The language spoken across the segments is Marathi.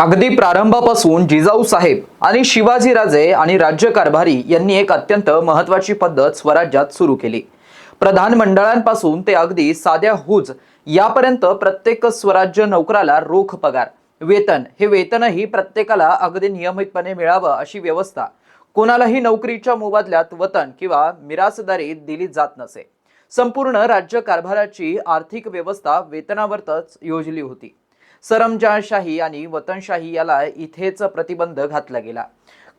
अगदी प्रारंभापासून जिजाऊ साहेब आणि शिवाजीराजे आणि राज्यकारभारी यांनी एक अत्यंत महत्वाची पद्धत स्वराज्यात सुरू केली. प्रधान मंडळांपासून ते अगदी साध्या हुज यापर्यंत प्रत्येक स्वराज्य नोकराला रोख पगार वेतन. हे वेतनही प्रत्येकाला अगदी नियमितपणे मिळावं अशी व्यवस्था. कोणालाही नोकरीच्या मोबदल्यात वतन किंवा मिरासदारी दिली जात नसे. संपूर्ण राज्य कारभाराची आर्थिक व्यवस्था वेतनावरच योजली होती. सरंजाशाही आणि वतनशाही याला इथेच प्रतिबंध घातला गेला.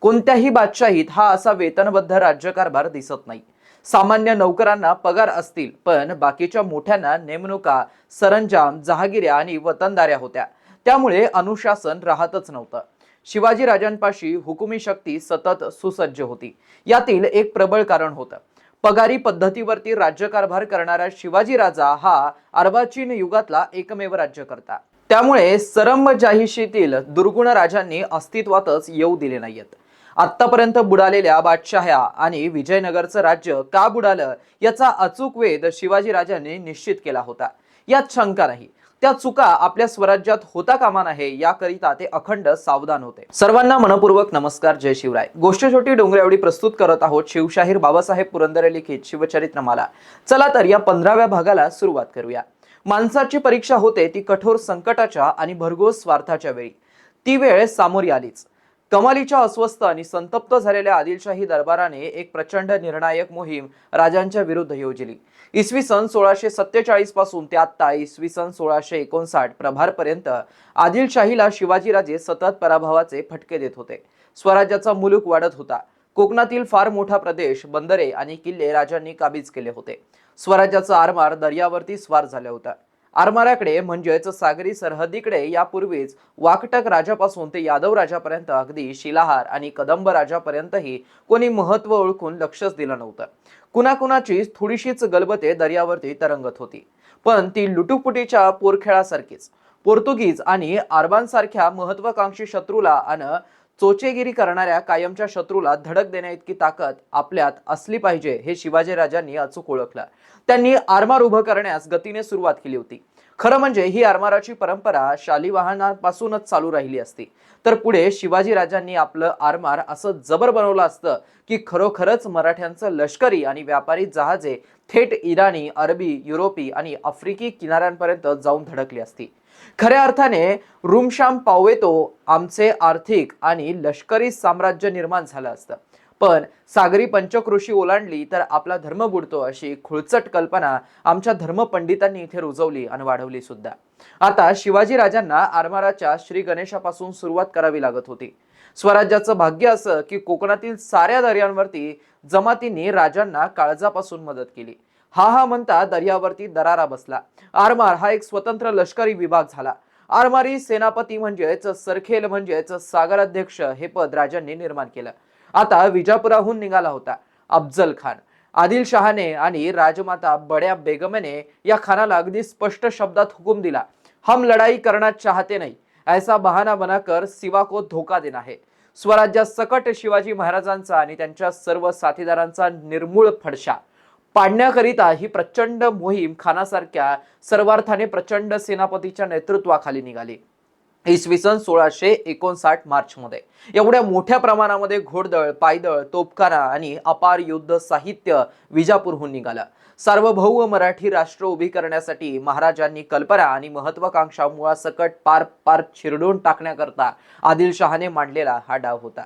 कोणत्याही बादशाहीत हा असा वेतनबद्ध राज्यकारभार दिसत नाही. सामान्य नौकरांना पगार असतील पण बाकीच्या मोठ्यांना नेमणुका सरंजाम जहागिऱ्या आणि वतनदाऱ्या होत्या. त्यामुळे अनुशासन राहतच नव्हतं. शिवाजी राजांपाशी हुकुमी शक्ती सतत सुसज्ज होती. यातील एक प्रबळ कारण होतं. पगारी पद्धतीवरती राज्यकारभार करणारा शिवाजी राजा हा अर्वाचीन युगातला एकमेव राज्यकर्ता. त्यामुळे सरंजाहीशीतील दुर्गुण राजांनी अस्तित्वातच येऊ दिले नाहीयेत. आतापर्यंत बुडालेल्या बादशहा आणि विजयनगरचं राज्य का बुडालं याचा अचूक वेध शिवाजी राजांनी निश्चित केला होता. यात शंका नाही. त्या चुका आपल्या स्वराज्यात होता कामा नये याकरिता ते अखंड सावधान होते. सर्वांना मनपूर्वक नमस्कार जय शिवराय. गोष्ट छोटी डोंगरेवडी प्रस्तुत करत आहोत शिवशाहीर बाबासाहेब पुरंदरे लिखित शिवचरित्रमाला. चला तर या पंधराव्या भागाला सुरुवात करूया. माणसाची परीक्षा होते ती कठोर संकटाच्या आणि भरघोस स्वार्थाच्या वेळी. ती वेळ सामोरी आलीच. कमालीच्या अस्वस्थ आणि संतप्त झालेल्या आदिलशाही दरबाराने एक प्रचंड निर्णायक मोहीम राजांच्या विरुद्ध योजली. इसवी सन सोळाशे सत्तेचाळीसपासून ते आत्ता इसवी सन सोळाशे एकोणसाठ प्रभारपर्यंत आदिलशाहीला शिवाजीराजे सतत पराभवाचे फटके देत होते. स्वराज्याचा मुलूक वाढत होता. कोकणातील फार मोठा प्रदेश बंदरे आणि किल्ले राजांनी काबीज केले होते. स्वराज्याचा आरमार दर्यावरती स्वार झाला होता आरमाराकडे म्हणजेच सागरी सरहद्दीकडे यापूर्वीच वाकटक राजापासून ते यादव राजापर्यंत अगदी शिलाहार आणि कदंब राजापर्यंतही कोणी महत्त्व ओळखून लक्षच दिलं नव्हतं. कुणाकुणाची थोडीशीच गलबते दर्यावरती तरंगत होती. पण ती लुटुपुटीच्या पोरखेळासारखीच. पोर्तुगीज आणि आरबांसारख्या महत्वाकांक्षी शत्रूला आणि चोचेगिरी करणाऱ्या कायमच्या शत्रूला धडक देण्या इतकी ताकद आपल्यात असली पाहिजे हे शिवाजी राजांनी अचूक ओळखलं. त्यांनी आरमार उभं करण्यास गतीने सुरुवात केली होती. खरं म्हणजे ही आरमाराची परंपरा शालिवाहनापासूनच चालू राहिली असती. तर पुढे शिवाजी राजांनी आपलं आरमार असं जबर बनवलं असतं की खरोखरच मराठ्यांचं लष्करी आणि व्यापारी जहाजे थेट इराणी अरबी युरोपी आणि आफ्रिकी किनाऱ्यांपर्यंत जाऊन धडकली असती. खऱ्या अर्थाने रुमशाम पावेतो आमचे आर्थिक आणि लष्करी साम्राज्य निर्माण झालं असतं. पण सागरी पंचकृषी ओलांडली तर आपला धर्म बुडतो अशी खुळचट कल्पना आमच्या धर्मपंडितांनी इथे रुजवली आणि वाढवली सुद्धा. आता शिवाजी राजांना आरमाराच्या श्री गणेशापासून सुरुवात करावी लागत होती. स्वराज्याचं भाग्य असं की कोकणातील साऱ्या दर्यांवरती जमातींनी राजांना काळजापासून मदत केली. हा हा म्हणता दर्यावरती दरारा बसला. आरमार हा एक स्वतंत्र लष्करी विभाग झाला. आरमारी सेनापती म्हणजेच सरखेल म्हणजेच सागराध्यक्ष हे पद राजांनी निर्माण केलं. आता विजापुराहून निघाला होता अफजल खान. आदिल शहाने आणि राजमाता बड्या बेगमने या खानाला अगदी स्पष्ट शब्दात हुकूम दिला. हम लढाई करणार चाहते नाही. ऐसा बहाना बनाकर सिवा को धोका देना है. स्वराज्यात सकट शिवाजी महाराजांचा आणि त्यांच्या सर्व साथीदारांचा निर्मूळ फडशा. पाडण्याकरिता ही प्रचंड मोहीम खानासारख्या सर्वार्थाने प्रचंड सेनापतीच्या नेतृत्वाखाली निघाली. इसवी सन सोळाशे एकोणसाठ मार्च मध्ये एवढ्या मोठ्या प्रमाणामध्ये घोडदळ पायदळ तोपखाना आणि अपार युद्ध साहित्य विजापूरहून निघालं. सार्वभौम मराठी राष्ट्र उभी करण्यासाठी महाराजांनी कल्पना आणि महत्वाकांक्षा मुळासकट पार पार चिरडून टाकण्याकरता आदिलशहाने मांडलेला हा डाव होता.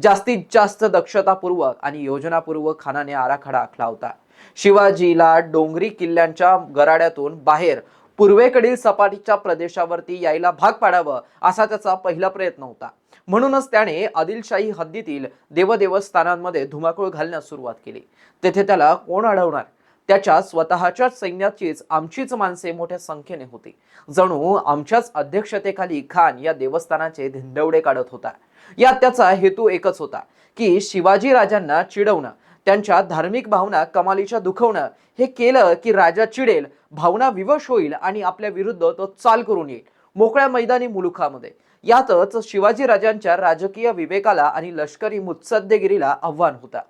जास्तीत जास्त दक्षतापूर्वक आणि योजनापूर्वक खानाने आराखडा आखला होता शिवाजीला डोंगरी किल्ल्यांच्या गराड्यातून बाहेर पूर्वेकडील सपाटीच्या प्रदेशावरती यायला भाग पाडावं असा त्याचा पहिला प्रयत्न होता. म्हणूनच त्याने आदिलशाही हद्दीतील देवदेवस्थानांमध्ये धुमाकूळ घालण्यास सुरुवात केली. तेथे त्याला कोण अडवणार? त्याच्या स्वतःच्या सैन्याचीच आमचीच माणसे मोठ्या संख्येने होती. जणू आमच्याच अध्यक्षतेखाली खान या देवस्थानाचे धिंडवडे काढत होता. यात त्याचा हेतू एकच होता की शिवाजी राजांना चिडवणं त्यांच्या धार्मिक भावना कमालीच्या दुखवणं हे केलं की राजा चिडेल भावना विवश होईल आणि आपल्या विरुद्ध तो चाल करून येईल. मोकळ्या मैदानी मुलुखामध्ये. यातच शिवाजी राजांच्या राजकीय विवेकाला आणि लष्करी मुत्सद्देगिरीला आव्हान होता.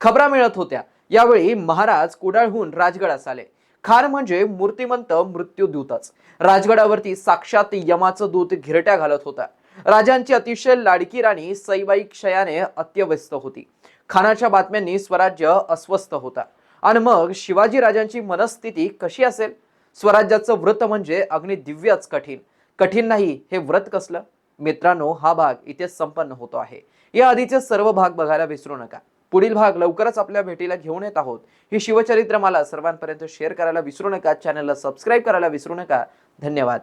खबरा मिळत होत्या. यावेळी महाराज कुडाळहून राजगडास आले. खार म्हणजे मूर्तिमंत मृत्यूदूतच. राजगडावरती साक्षात यमाचं दूत घिरट्या घालत होता. राजांची अतिशय लाडकी राणी सईबाई क्षयाने अत्यव्यस्त होती. खानाच्या बातम्यांनी स्वराज्य अस्वस्थ होता. आणि मग शिवाजी राजांची मनस्थिती कशी असेल? स्वराज्याचं व्रत म्हणजे अग्नी दिव्यच कठीण. कठीण नाही हे व्रत कसलं? मित्रांनो हा भाग इथे संपन्न होतो आहे. या आधीचे सर्व भाग बघायला विसरू नका. पुढील भाग लवकरच आपल्या भेटीला घेऊन येत आहोत. ही शिवचरित्र मला सर्वांपर्यंत शेअर करायला विसरू नका. चॅनलला सबस्क्राईब करायला विसरू नका. धन्यवाद.